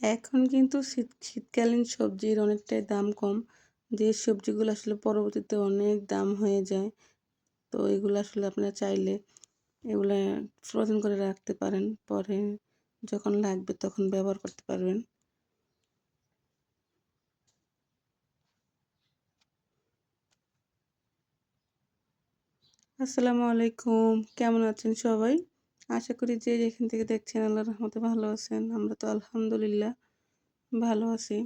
এখন কিন্তু শীত, শীতকালীন সবজির অনেকটাই দাম কম। যে সবজিগুলো আসলে পরবর্তীতে অনেক দাম হয়ে যায়, তো এগুলো আসলে আপনারা চাইলে এগুলো ফ্রোজেন করে রাখতে পারেন। পরে যখন লাগবে তখন ব্যবহার করতে পারবেন। আসসালামু আলাইকুম, কেমন আছেন সবাই? আশা করি যে যেখান থেকে দেখছেন আল্লাহ রহমতে ভালো আছেন। আমরা তো আলহামদুলিল্লাহ ভালো আছি।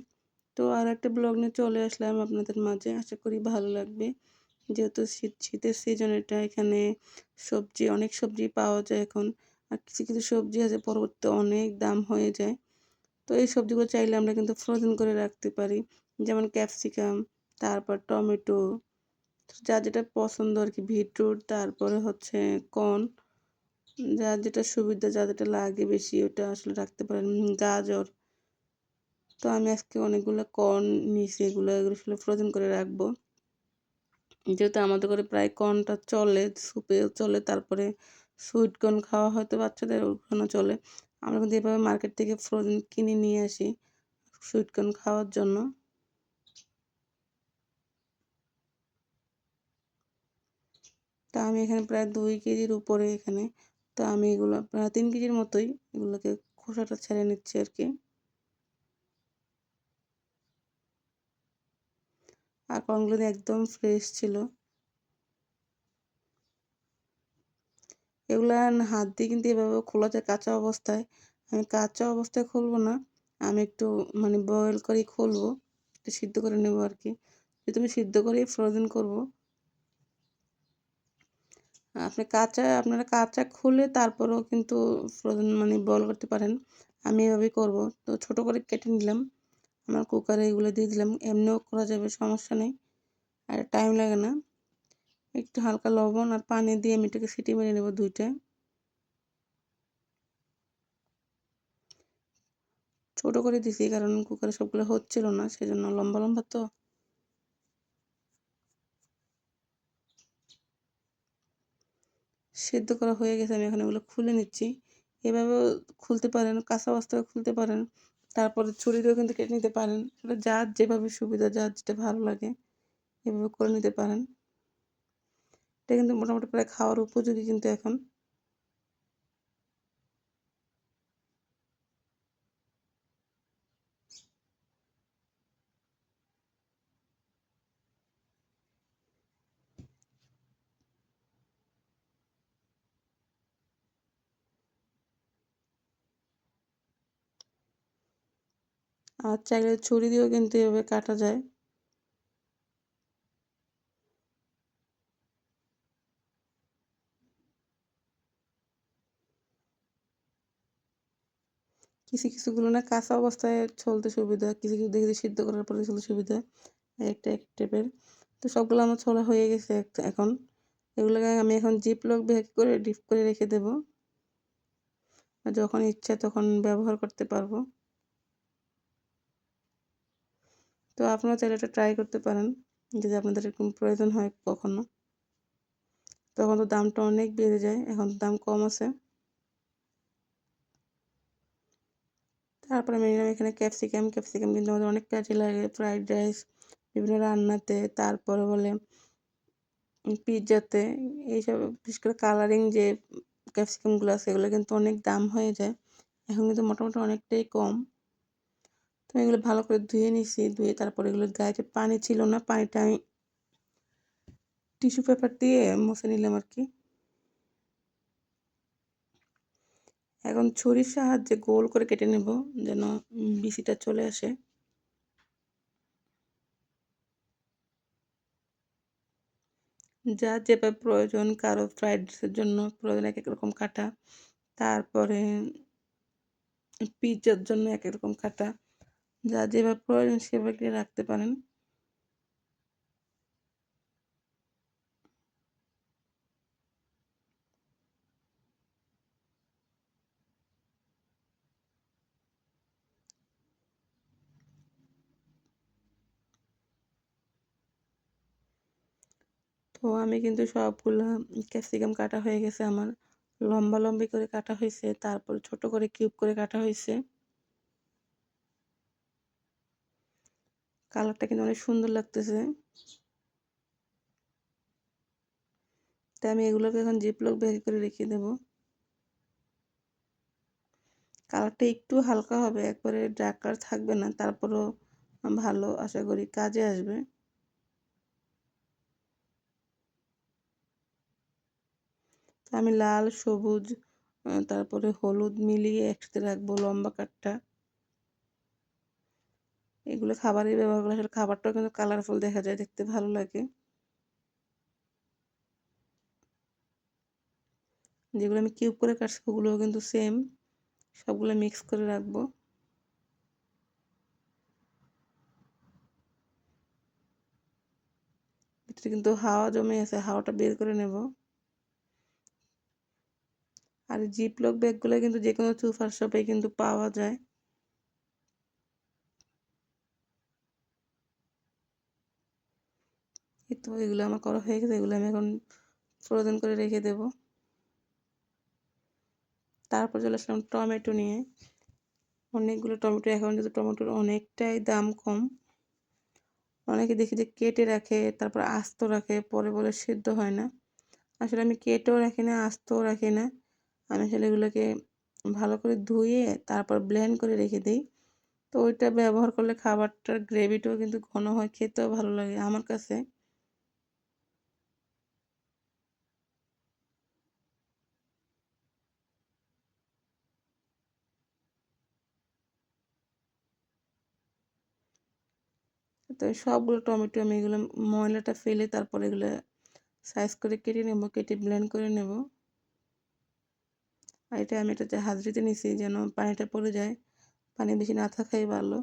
তো আর একটা ব্লগ নিয়ে চলে আসলাম আপনাদের মাঝে। আশা করি ভালো লাগবে। যেহেতু শীত, শীতের সিজন এটা, এখানে সবজি, অনেক সবজি পাওয়া যায় এখন। আর কিছু কিছু সবজি আছে, পরবর্তীতে অনেক দাম হয়ে যায়। তো এই সবজিগুলো চাইলে আমরা কিন্তু ফ্রোজেন করে রাখতে পারি। যেমন ক্যাপসিকাম তারপর টমেটো যা যেটা পছন্দ আর কি, বিটরুট, তারপরে হচ্ছে কর্ন যার যেটা সুবিধা, যা যেটা লাগে বেশি ওটা আসলে রাখতে পারেন। গাজর। তো আমি আজকে অনেকগুলো কর্ন নিয়েছি, এগুলো এগুলো আসলে ফ্রোজেন করে রাখব। যেহেতু আমাদের ঘরে প্রায় কর্নটা চলে সুপে চলে, তারপরে সুইট কর্ন খাওয়া হয়তো বাচ্চাদের ওখানে চলে। আমরা কিন্তু এভাবে মার্কেট থেকে ফ্রোজেন কিনে নিয়ে আসি সুইট কর্ন খাওয়ার জন্য। তা আমি এখানে প্রায় দুই কেজির উপরে এখানে তো আমি এগুলো প্রায় তিন কেজির মতোই এগুলোকে খোসাটা ছেড়ে নিচ্ছি আর কি। আর কর্নগুলো একদম ফ্রেশ ছিল। এগুলো হাত দিয়ে কিন্তু এভাবে খোলা যায় কাঁচা অবস্থায়। আমি কাঁচা অবস্থায় খুলবো না, আমি একটু মানে বয়েল করেই খুলবো, একটু সিদ্ধ করে নেব আর কি। আমি সিদ্ধ করেই ফ্রোজেন করব আপনি কাঁচা, আপনারা কাঁচা খুলে তারপরেও কিন্তু ফ্রোজেন মানে বল করতে পারেন। আমি এভাবেই করব। তো ছোট করে কেটে নিলাম। আমার কুকারে এগুলো দিয়ে দিলাম। এমনিও করা যাবে, সমস্যা নেই। আর টাইম লাগে না। একটু হালকা লবণ আর পানি দিয়ে আমি এটাকে সিটি মেরে নেব দুইটা। ছোট করে দিছি, কারণ কুকারে সবগুলো হচ্ছিল না, সেজন্য লম্বা লম্বা তো। সেদ্ধ করা হয়ে গেছে, আমি এখন এগুলো খুলে নিচ্ছি। এভাবেও খুলতে পারেন, কাঁচা অবস্থায় খুলতে পারেন, তারপরে ছুরি দিয়েও কিন্তু কেটে নিতে পারেন। সেটা যার যেভাবে সুবিধা, যার যেটা ভালো লাগে, এভাবে করে নিতে পারেন। এটা কিন্তু মোটামুটি প্রায় খাওয়ার উপযোগী কিন্তু এখন। আর চাইলে ছুরি দিয়েও কিন্তু এভাবে কাটা যায়। কিছু কিছুগুলো না কাঁচা অবস্থায় চলতে সুবিধা, কিছু কিছু দেখে সিদ্ধ করার পরে চলতে সুবিধা, একটা এক টাইপের। তো সবগুলো আমার ছোলা হয়ে গেছে এখন। এগুলোকে আমি এখন জিপ লক ব্যাগ করে ডিপ করে রেখে দেব। যখন ইচ্ছা তখন ব্যবহার করতে পারব। তো আপনারা চাইলে এটা ট্রাই করতে পারেন, যদি আপনাদের এরকম প্রয়োজন হয় কখনো। তখন তো দামটা অনেক বেড়ে যায়, এখন দাম কম আছে। তারপরে আমি নিলাম এখানে ক্যাপসিকাম ক্যাপসিকাম কিন্তু আমাদের অনেক কাজে লাগে ফ্রাইড রাইস বিভিন্ন রান্নাতে, তারপরে বলে পিৎজাতে এইসব, বিশেষ করে কালারিং যে ক্যাপসিকামগুলো আছে, এগুলো কিন্তু অনেক দাম হয়ে যায়। এখন কিন্তু মোটামুটি অনেকটাই কম। তো এগুলো ভালো করে ধুয়ে নিছি, ধুয়ে তারপরে এগুলো গায়ে যে পানি ছিল না, পানিটা আমি টিস্যু পেপার দিয়ে মুছে নিলাম আর কি। এখন ছুরির সাহায্যে গোল করে কেটে নেব যেন বিসিটা চলে আসে। যা যেভাবে প্রয়োজন, কারও ফ্রাইড রাইসের জন্য প্রয়োজন এক এক রকম কাটা, তারপরে পিৎজার জন্য এক এক রকম কাটা। যা যেভাবে প্রয়োজন সেভাবে রাখতে পারেন। তো আমি কিন্তু সবগুলো ক্যাপসিকাম কাটা হয়ে গেছে আমার। লম্বা লম্বি করে কাটা হয়েছে তারপর ছোট করে কিউব করে কাটা হয়েছে কালারটা কিন্তু অনেক সুন্দর লাগতেছে। তাই আমি এগুলোকে এখন জিপলক ব্যাগে করে রেখে দেব। কালারটা একটু হালকা হবে, একবারে ডার্ক কালার থাকবে না, তারপরও ভালো আশা করি কাজে আসবে। আমি লাল, সবুজ তারপরে হলুদ মিলিয়ে একসাথে রাখব লম্বা কাঠটা এগুলো খাবারে ব্যবহার করলে আসলে খাবারটাও কিন্তু কালারফুল দেখা যায়, দেখতে ভালো লাগে। যেগুলো আমি কিউব করে কাটছি, ওগুলোও কিন্তু সেম সবগুলো মিক্স করে রাখব। ভিতরে কিন্তু হাওয়া জমে আছে, হাওয়াটা বের করে নেব। আর জিপলক ব্যাগগুলো কিন্তু যে কোনো সুপার শপে কিন্তু পাওয়া যায়। তো এগুলো আমার করা হয়ে গেছে, এগুলো আমি এখন ফ্রোজেন করে রেখে দেব। তারপর চলে আসলাম টমেটো নিয়ে। অনেকগুলো টমেটো, এখন যেহেতু টমেটোর অনেকটাই দাম কম, অনেকে দেখি যে কেটে রাখে, তারপর আস্ত রাখে, পরে বলে সিদ্ধ হয় না। আসলে আমি কেটেও রাখি না, আস্তও রাখি না। আমি আসলে এগুলোকে ভালো করে ধুয়ে তারপর ব্লেন্ড করে রেখে দিই। তো ওইটা ব্যবহার করলে খাবারটার গ্রেভিটাও কিন্তু ঘন হয়, খেতেও ভালো লাগে আমার কাছে। তো সবগুলো টমেটো আমি এগুলো ময়লাটা ফেলে তারপর এগুলো সাইজ করে কেটে নেব, কেটে ব্লেন্ড করে নেব। আর এটা আমি এটাতে হাজরিতে নিছি যেন পানিটা পড়ে যায়, পানি বেশি না থাকাই ভালো।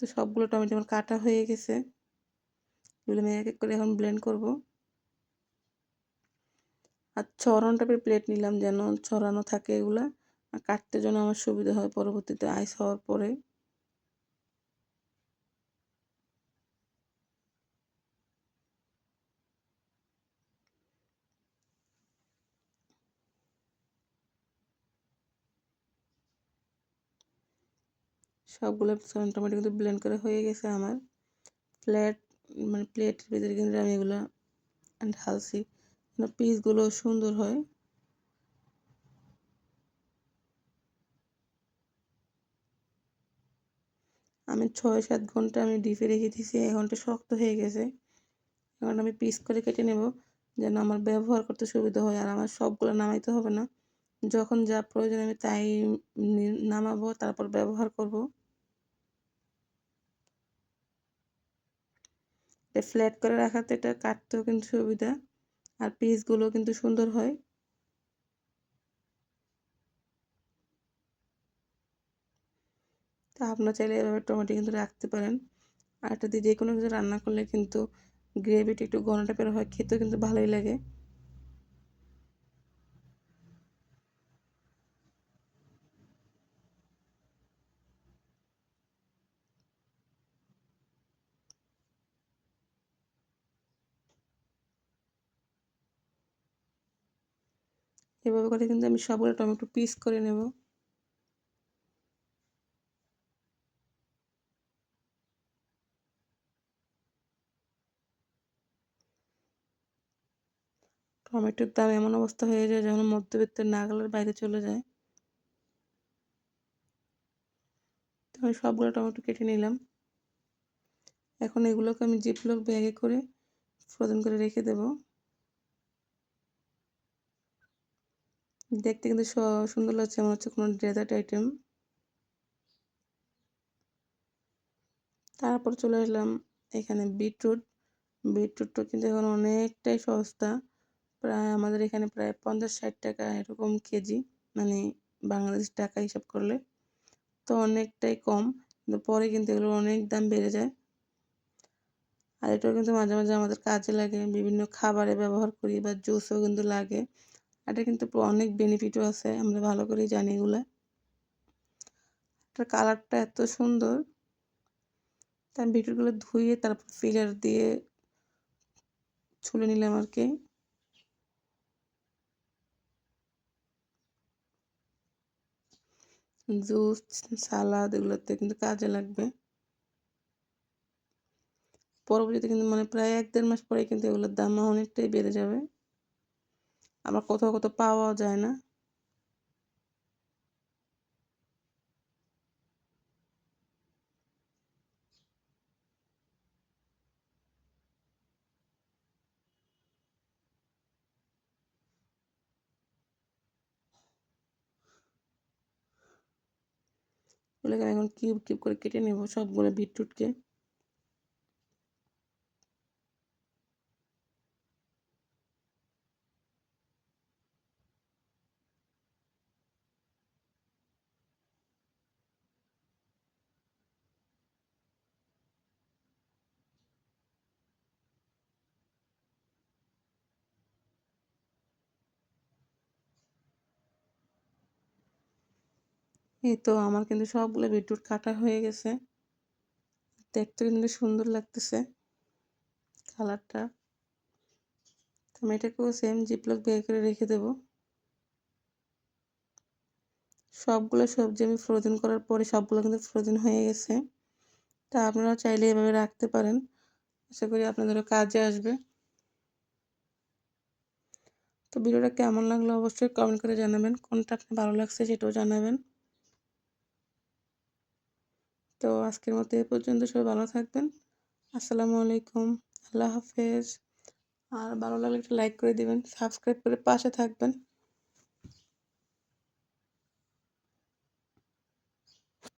তো সবগুলো টমেটো আমার কাটা হয়ে গেছে। এগুলো আমি এক এক করে এখন ব্লেন্ড করব। আর ছড়ানো টাইপের প্লেট নিলাম যেন ছড়ানো থাকে এগুলা, আর কাটতে যেন আমার সুবিধা হয় পরবর্তীতে আইস হওয়ার পরে। সবগুলো টমেটো কিন্তু ব্লেন্ড করা হয়ে গেছে আমার। প্লেট মানে প্লেটের ভিতরে কিন্তু আমি এগুলো ঢালছি। পিসগুলো সুন্দর হয়। আমি ছয় সাত ঘণ্টা আমি ডিপে রেখে দিয়েছি, এক ঘণ্টা শক্ত হয়ে গেছে। এখন আমি পিস করে কেটে নেব, যেন আমার ব্যবহার করতে সুবিধা হয়। আর আমার সবগুলো নামাইতে হবে না। যখন যা প্রয়োজন আমি তাই নামাবো, তারপর ব্যবহার করব। ফ্ল্যাট করে রাখাতে এটা কাটতেও কিন্তু সুবিধা। আর পিসগুলো কিন্তু সুন্দর হয়। তা আপনার চাইলে এভাবে টমেটো কিন্তু রাখতে পারেন। আর এটা দিয়ে যে কোনো কিছু রান্না করলে কিন্তু গ্রেভিটা একটু ঘন টাইপের হয়, খেতেও কিন্তু ভালোই লাগে। এভাবে করে কিন্তু আমি সবগুলো টমেটো পিস করে নেব। টমেটোর দাম এমন অবস্থা হয়ে যায় যখন মধ্যবিত্তের নাগালের বাইরে চলে যায়। তো আমি সবগুলো টমেটো কেটে নিলাম। এখন এগুলোকে আমি জিপলক ব্যাগে করে ফ্রোজেন করে রেখে দেব। দেখতে কিন্তু সুন্দর লাগছে। মনে হচ্ছে কোনো ডেজার্ট আইটেম তারপর চলে আসলাম এখানে বিটরুট বিটরুটটা কিন্তু এখন অনেকটাই সস্তা। প্রায় আমাদের এখানে প্রায় পঞ্চাশ ষাট টাকা এরকম কেজি। মানে বাংলাদেশ টাকা হিসাব করলে। তো অনেকটাই কম। কিন্তু পরে কিন্তু এগুলোর অনেক দাম বেড়ে যায়। আর এটাও কিন্তু মাঝে মাঝে আমাদের কাজে লাগে। বিভিন্ন খাবারে ব্যবহার করি বা জুসও কিন্তু লাগে। এটা কিন্তু অনেক বেনিফিটও আছে, আমরা ভালো করেই জানি এগুলো। এটার কালারটা এত সুন্দর। তার বিটরুটগুলো ধুয়ে তারপর ফিলার দিয়ে ছুলে নিলাম আর কি। জুস, সালাদ এগুলোতে কিন্তু কাজে লাগবে। পরবর্তীতে কিন্তু মানে প্রায় এক দেড় মাস পরে কিন্তু এগুলোর দাম অনেকটাই বেড়ে যাবে। আবার কোথাও কোথাও পাওয়া যায় না। এখন কিউব কিউব করে কেটে নেব সবগুলো বিটরুটকে? এই তো আমার কিন্তু সবগুলো বিটরুট কাটা হয়ে গেছে। দেখতে কিন্তু সুন্দর লাগতেছে কালারটা। আমি এটাকেও সেম জিপলক বের করে রেখে দেব। সবগুলো সবজি আমি ফ্রোজেন করার পরে সবগুলো কিন্তু ফ্রোজেন হয়ে গেছে। তা আপনারা চাইলে এভাবে রাখতে পারেন। আশা করি আপনাদেরও কাজে আসবে। তো ভিডিওটা কেমন লাগল অবশ্যই কমেন্ট করে জানাবেন। কোনটা আপনি ভালো লাগছে সেটাও জানাবেন। তো আজকের মতো এ পর্যন্ত সবাই ভালো থাকবেন। আসসালামু আলাইকুম। আল্লাহ হাফেজ। আর ভালো লাগলে একটু লাইক করে দিবেন সাবস্ক্রাইব করে পাশে থাকবেন।